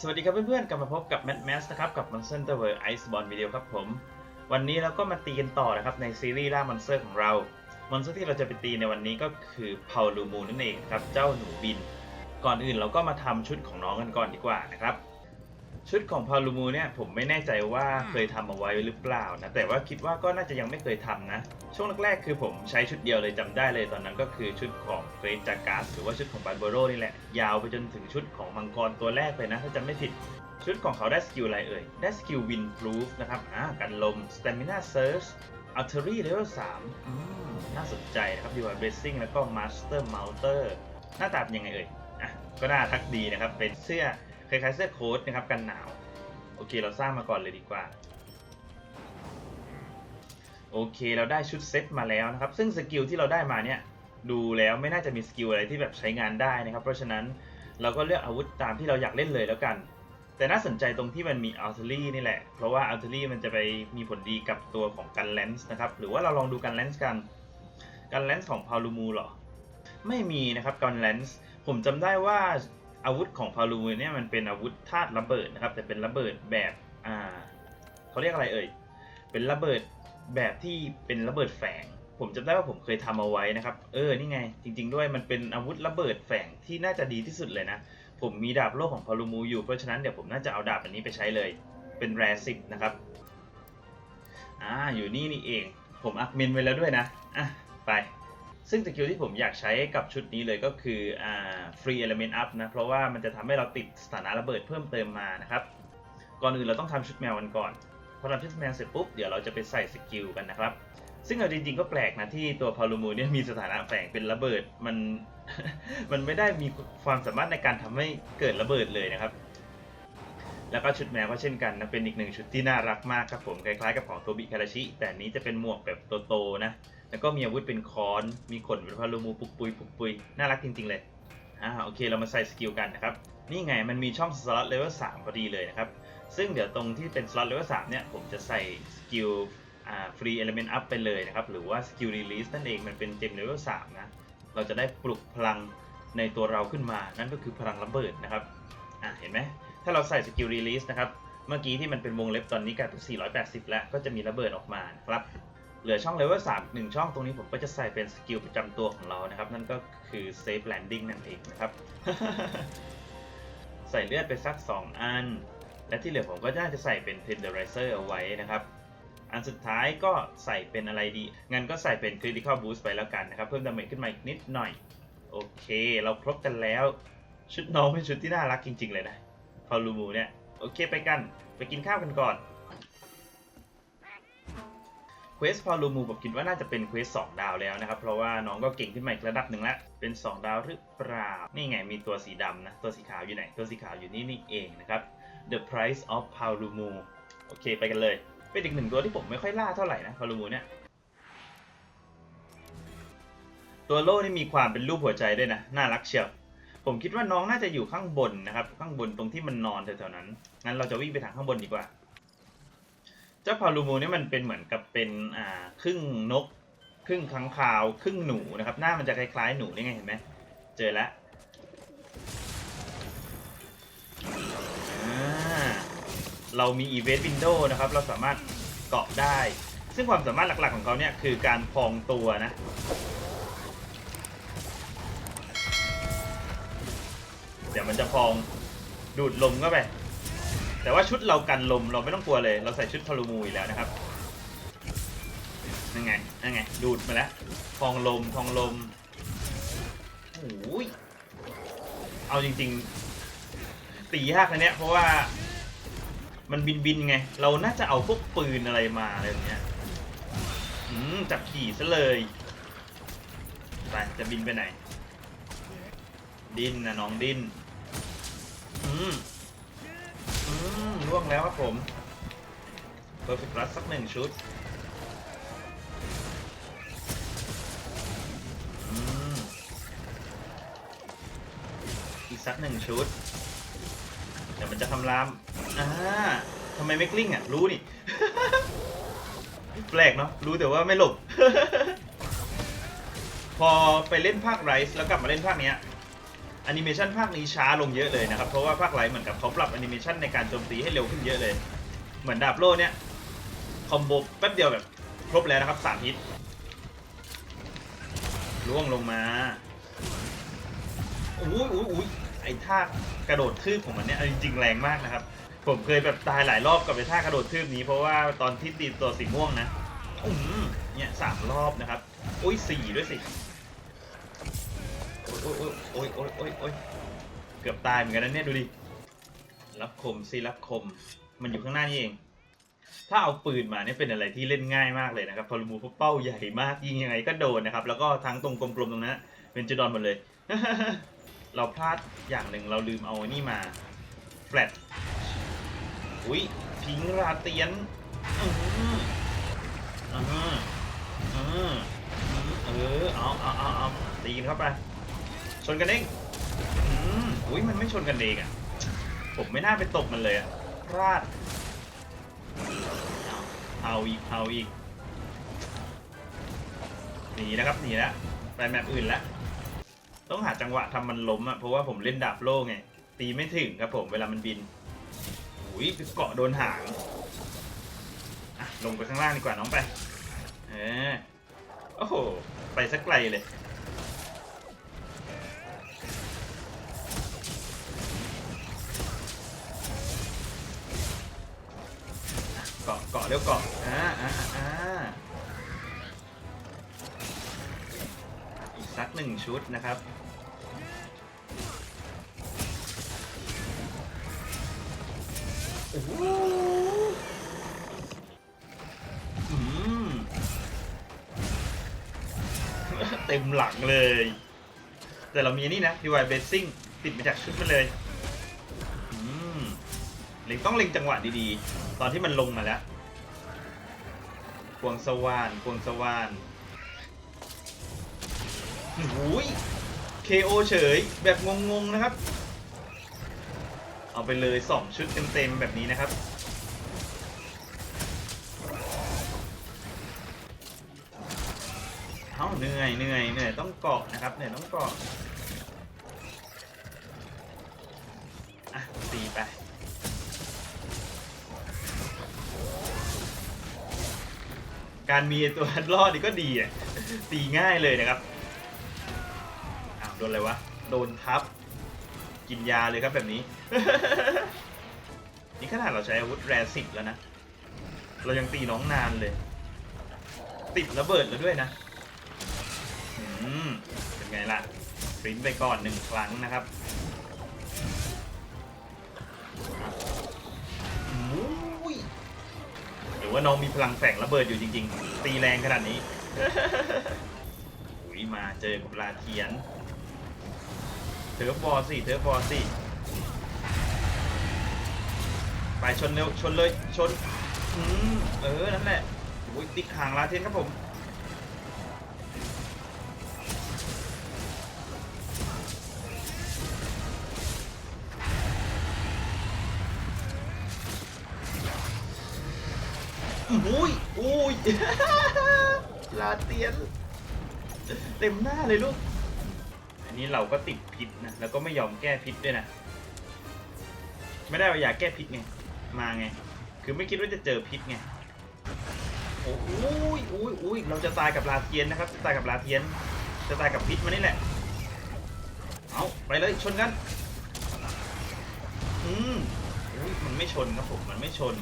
สวัสดีครับเพื่อนๆ กลับมาพบกับ Mad Max นะครับกับ Monster t o World Iceborne Video ครับผม วันนี้เราก็มาตีกันต่อนะครับในซีรีส์ล่ามอนสเตอร์ของเรา มอนสเตอร์ที่เราจะไปตีในวันนี้ก็คือเ a าลูมูนั่นเองครับ เจ้าหนูบิน ก่อนอื่นเราก็มาทำชุดของน้องกันก่อนดีกว่านะครับ ชุดของ p าลูมูเนี่ยผมไม่แน่ใจว่าเคยทำเอาไว้หรือเปล่านะแต่ว่าคิดว่าก็น่าจะยังไม่เคยทำนะ ช่วงแรกๆคือผมใช้ชุดเดียวเลยจำได้เลยตอนนั้นก็คือชุดของเกร t จากาสหรือว่าชุดของบาร์โบโรนี่แหละ ยาวไปจนถึงชุดของมังกรตัวแรกเลยนะถ้าจำไม่ผิดชุดของเขาได้สกิลอะไรเอ่ย ได้สกิลวินพ o ูฟนะครับอ่ากันลม Stamina Surge Artery Level 3อืมน่าสนใจนะครับ Divine Blessing แล้วก็ Master Mounter หน้าตาเป็นยังไงเอ่ยอะก็น่าทักดีนะครับเป็นเสื้อ คล้ายๆเสื้อโค้ทนะครับกันหนาว โอเคเราสร้างมาก่อนเลยดีกว่า โอเคเราได้ชุดเซตมาแล้วนะครับ ซึ่งสกิลที่เราได้มาเนี่ยดูแล้วไม่น่าจะมีสกิลอะไรที่แบบใช้งานได้นะครับ เพราะฉะนั้นเราก็เลือกอาวุธตามที่เราอยากเล่นเลยแล้วกัน แต่น่าสนใจตรงที่มันมีอัลเทอรี่นี่แหละ เพราะว่าอัลเทอรี่มันจะไปมีผลดีกับตัวของกันแลนส์นะครับ หรือว่าเราลองดูกันแลนส์กัน กันแลนส์ของพาลูมูเหรอ ไม่มีนะครับกันแลนส์ผมจำได้ว่า อาวุธของพาลูมูเนี่ยมันเป็นอาวุธธาตุระเบิดนะครับ แต่เป็นระเบิดแบบอ่าเขาเรียกอะไรเอ่ยเป็นระเบิดแบบที่เป็นระเบิดแฝง ผมจำได้ว่าผมเคยทำเอาไว้นะครับ เออนี่ไง จริง ๆ ด้วยมันเป็นอาวุธระเบิดแฝงที่น่าจะดีที่สุดเลยนะผมมีดาบโลกของพารูมูอยู่เพราะฉะนั้นเดี๋ยวผมน่าจะเอาดาบอันนี้ไปใช้เลย เป็นแรสิบนะครับอ่าอยู่นี่นี่เอง ผมอักเมนไว้แล้วด้วยนะอะไป ซึ่งสกิลที่ผมอยากใช้กับชุดนี้เลยก็คืออ่า free element up นะ เพราะว่ามันจะทำให้เราติดสถานะระเบิดเพิ่มเติมมานะครับ ก่อนอื่นเราต้องทำชุดแมวกันก่อน พอทำชุดแมวเสร็จปุ๊บ เดี๋ยวเราจะไปใส่สกิลกันนะครับ ซึ่งเอาจริงๆก็แปลกนะที่ตัวพาลูมูเนี่ยมีสถานะแฝงเป็นระเบิด มัน มันไม่ได้มีความสามารถในการทำให้เกิดระเบิดเลยนะครับ แล้วก็ชุดแมวก็เช่นกันนะ เป็นอีกหนึ่งชุดที่น่ารักมากครับผม คล้ายๆกับของโทบิคาราชิ แต่นี้จะเป็นหมวกแบบโตๆนะ แล้วก็มีอาวุธเป็นค้อน มีขนเป็นพาลูมูปุกปุยปุกปุยน่ารักจริง ๆ เลย อ่าโอเคเรามาใส่สกิลกันนะครับ นี่ไงมันมีช่องสล็อตเลเวล3พอดีเลยนะครับ ซึ่งเดี๋ยวตรงที่เป็นสล็อตเลเวล3เนี่ย ผมจะใส่สกิลอ่าฟรีเอลิเมนต์อัพไปเลยนะครับ หรือว่าสกิลรีลีสนั่นเองมันเป็นเจมเลเวล3นะ เราจะได้ปลุกพลังในตัวเราขึ้นมา นั่นก็คือพลังระเบิดนะครับ อะเห็นไหมถ้าเราใส่สกิลรีลีสนะครับ เมื่อกี้ที่มันเป็นวงเล็บตอนนี้กลายเป็น480 แล้ว ก็จะมีระเบิดออกมานะครับ เหลือช่องเลเวล3หนึ่งช่องตรงนี้ผมก็จะใส่เป็นสกิลประจำตัวของเรานะครับ นั่นก็คือ Safe Landing นั่นเองนะครับ ใส่เลือดไปสัก 2 อัน และที่เหลือผมก็น่าจะใส่เป็น Tenderizer เอาไว้นะครับ อันสุดท้ายก็ใส่เป็นอะไรดี งั้นก็ใส่เป็น Critical Boost ไปแล้วกันนะครับ เพิ่มดาเมจขึ้นมาอีกนิดหน่อย โอเค เราครบกันแล้ว ชุดน้องเป็นชุดที่น่ารักจริง ๆ เลยนะพอลูมูเนี่ย โอเคไปกัน ไปกินข้าวกันก่อน เควสพอลูมูผมคิดว่าน่าจะเป็นเควส2ดาวแล้วนะครับ เพราะว่าน้องก็เก่งขึ้นมาอีกระดับหนึ่งแล้ว เป็น 2 ดาวหรือเปล่า นี่ไงมีตัวสีดำนะ ตัวสีขาวอยู่ไหน ตัวสีขาวอยู่นี่นี่เองนะครับ The Price of p a l u m u โอเคไปกันเลย เป็นอีกหนึ่งตัวที่ผมไม่ค่อยล่าเท่าไหร่นะ p a l u m u เนี่ย ตัวโล่นี่มีความเป็นรูปหัวใจด้วยนะ น่ารักเชียว ผมคิดว่าน้องน่าจะอยู่ข้างบนนะครับ ข้างบนตรงที่มันนอนแถวๆนั้น งั้นเราจะวิ่งไปทางข้างบนดีกว่า จ้าพาลูมูนี่มันเป็นเหมือนกับเป็นอ่าครึ่งนก ครึ่งค้างคาว ครึ่งหนูนะครับ หน้ามันจะคล้ายๆหนูนี่ไงเห็นไหมเจอแล้วเรามี Event Window นะครับ เราสามารถเกาะได้ ซึ่งความสามารถหลักๆของเขาเนี่ยคือการพองตัวนะ เดี๋ยวมันจะพองดูดลมเข้าไป แต่ว่าชุดเรากันลมเราไม่ต้องกลัวเลย เราใส่ชุดพาลูมูอยู่แล้วนะครับนั่นไงนั่นไงดูดมาแล้วพองลมพองลมโอ้ยเอาจริงๆตียากนะเนี่ยเพราะว่ามันบินบินไง เราน่าจะเอาพวกปืนอะไรมาอะไรแบบเนี้ยอืมจับขี่ซะเลยไปจะบินไปไหน ดิ้นนะน้องดิ้นอืม ล่วงแล้วครับผม Perfect Rush สักหนึ่งชุดอีกสักหนึ่งชุดเดี๋ยวมันจะทำรามอ่าทำไมไม่กลิ้งอะ รู้นี่ แปลกเนาะรู้แต่ว่าไม่หลบ พอไปเล่นภาคไรส์แล้วกลับมาเล่นภาคเนี้ย อนิเมชันภาคนี้ช้าลงเยอะเลยนะครับ เพราะว่าภาคไลเหมือนกับเขาปรับแอนิเมชันในการโจมตีให้เร็วขึ้นเยอะเลย เหมือนดาบโล่เนี่ยคอมโบแป๊บเดียวแบบครบแล้วนะครับสามฮิตล่วงลงมาอุ้ยอุ้ยอุ้ยไอ้ท่ากระโดดทืบของมันเนี่ยจริงๆแรงมากนะครับ ผมเคยแบบตายหลายรอบกับไอ้ท่ากระโดดทืบนี้ เพราะว่าตอนที่ตีตัวสีม่วงนะอืมเนี่ยสามรอบนะครับ อุ้ยสี่ด้วยสิ อ้ยโอ้ยโอ้ยโอ้ยโอ้ยเกือบตายเหมือนกันนะเนี่ยดูดิ รับคมสิรับคม มันอยู่ข้างหน้านี่เอง ถ้าเอาปืนมาเนี่ยเป็นอะไรที่เล่นง่ายมากเลยนะครับพอรูมูเพราะเป้าใหญ่มากยิงยังไงก็โดนนะครับ แล้วก็ทั้งตรงกลมๆตรงนั้นเป็นจุดอนหมดเลย เราพลาดอย่างหนึ่งเราลืมเอาไอ้นี่มาแฟลตอุ้ยพิงราเตียนอืออืออือเออเอาเอาเอาเอาตีนเข้าไป ชนกันเองอืมอุ้ยมันไม่ชนกันเองอะ ผมไม่น่าไปตบมันเลยอะพลาด เอาอีก เอาอีก หนีนะครับ หนีแล้วไปแมปอื่นแล้ว ต้องหาจังหวะทำมันล้มอะ เพราะว่าผมเล่นดาบโล่ไง ตีไม่ถึงครับผมเวลามันบิน อุ้ยเกาะโดนหางลงไปข้างล่างดีกว่าน้องไป เออ โอ้โห ไปสักไกลเลย กาะเกาะเร็วเกาะอ่าอ่าอ่าอีกสักหนึ่งชุดนะครับโอ้โหอืมเต็มหลังเลย แต่เรามีนี่นะ DIY Blessing ติดมาจากชุดมันเลย เล็งต้องเล็งจังหวะดีๆ ตอนที่มันลงมาแล้วควงสว่านควงสว่านหูย KO เฉยแบบงงๆนะครับ เอาไปเลย 2 ชุดเต็มๆแบบนี้นะครับ เอ้าเหนื่อยเหนื่อยเหนื่อยต้องเกาะนะครับเหนื่อยต้องเกาะอะตีไป การมีตัวรอดนี่ก็ดีอะตีง่ายเลยนะครับอ้าวโดนอะไรวะ โดนทับ กินยาเลยครับแบบนี้ นี่ขนาดเราใช้อาวุธแรสิบแล้วนะ เรายังตีน้องนานเลย ติดระเบิดแล้วด้วยนะอืมเป็นไงล่ะปริ้นไปก่อนหนึ่งครั้งนะครับ รือว่าน้องมีพลังแฝงระเบิดอยู่จริง ๆ ตีแรงขนาดนี้อุ้ยมาเจอกับลาเทียนเธอบอสิเธอบอสิไปชนเร็วชนเลยชน อืมเออ นั่นแหละอุ้ยติดห่างลาเทียนครับผม อุ้ยอุ้ยลาเตียน เต็มหน้าเลยลูก อันนี้เราก็ติดพิษนะ แล้วก็ไม่ยอมแก้พิษด้วยนะ ไม่ได้เอายาแก้พิษไง มาไง คือไม่คิดว่าจะเจอพิษไง โอ้ยอุ้ยอุ้ยเราจะตายกับลาเทียนนะครับ จะตายกับลาเทียน จะตายกับพิษมานี่แหละ เอาไปเลยชนกัน อืมอุ้ยมันไม่ชนครับผม มันไม่ชน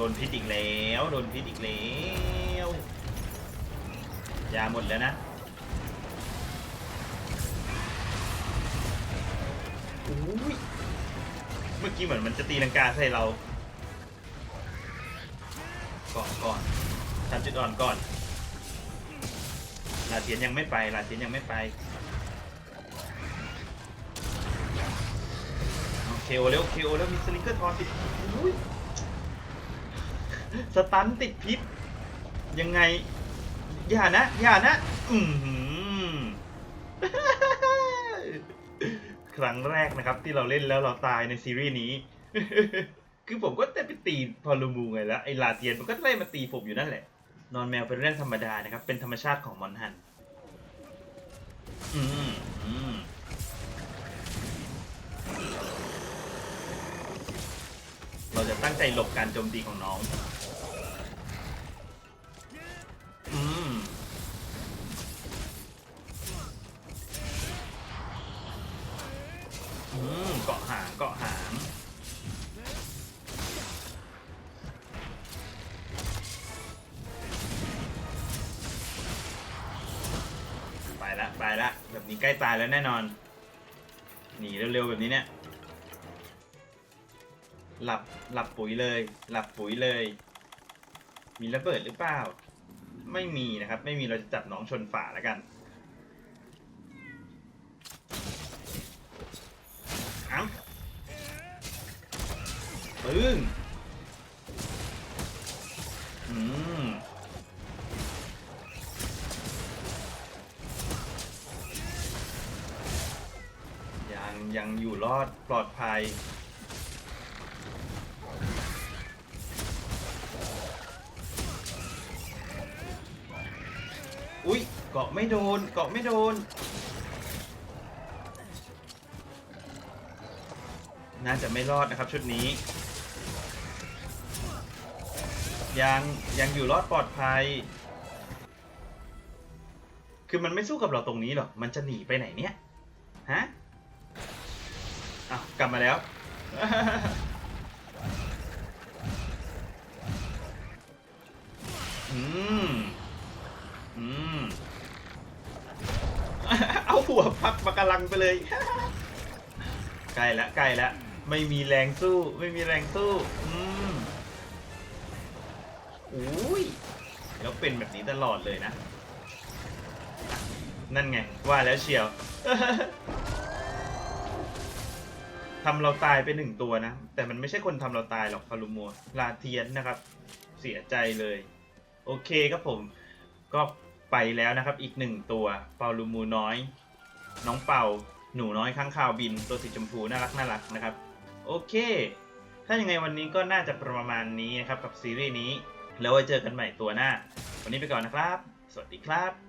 โดนพิษอีกแล้ว โดนพิษอีกแล้วยาหมดแล้วนะอุ้ยเมื่อกี้เหมือนมันจะตีลังกาใส่เรา ก่อนก่อนทำจุดอ่อนก่อนลาเทียนยังไม่ไปลาเทียนยังไม่ไปเอเคโอเร็วเคโอเร็วมีสลิงเกอร์ทอนติดอุ้ย สตันติดพิษ ยังไง อย่านะ อย่านะ อือหือครั้งแรกนะครับ ที่เราเล่นแล้วเราตายในซีรีส์นี้ คือผมก็ได้ไปตีพอลูมูไงแล้วไอ้ลาเทียนมันก็ได้มาตีผมอยู่นั่นแหละ นอนแมวเป็นเรื่องธรรมดานะครับ เป็นธรรมชาติของมอนฮัน อืมอืมเราจะตั้งใจหลบการโจมตีของน้อง นี่ใกล้ตายแล้วแน่นอน หนีเร็วๆแบบนี้เนี่ย หลับหลับปุ๋ยเลย หลับปุ๋ยเลย มีระเบิดหรือเปล่า ไม่มีนะครับ ไม่มีเราจะจับน้องชนฝาแล้วกัน ยังอยู่รอดปลอดภัย อุ๊ย เกาะไม่โดน เกาะไม่โดน น่าจะไม่รอดนะครับชุดนี้ ยังยังอยู่รอดปลอดภัย คือมันไม่สู้กับเราตรงนี้หรอก มันจะหนีไปไหนเนี่ย ฮะ กลับมาแล้ว อืม อืม เอาหัวพับมากำลังไปเลย ใกล้แล้วใกล้แล้วไม่มีแรงสู้ ไม่มีแรงสู้ อืมอุ้ย แล้วเป็นแบบนี้ตลอดเลยนะ นั่นไง ว่าแล้วเชียว ทำเราตายไปหนึ่งตัวนะ แต่มันไม่ใช่คนทำเราตายหรอกฟารุมัวลาเทียนนะครับ เสียใจเลย โอเคครับผม ก็ไปแล้วนะครับ อีกหนึ่งตัวเปาลูมูน้อย น้องเป่า หนูน้อยข้างข่าวบิน ตัวสีชมพูน่ารักน่ารักนะครับ โอเค ถ้ายังไงวันนี้ก็น่าจะประมาณนี้นะครับกับซีรีส์นี้ แล้วไว้เจอกันใหม่ตัวหน้า วันนี้ไปก่อนนะครับ สวัสดีครับ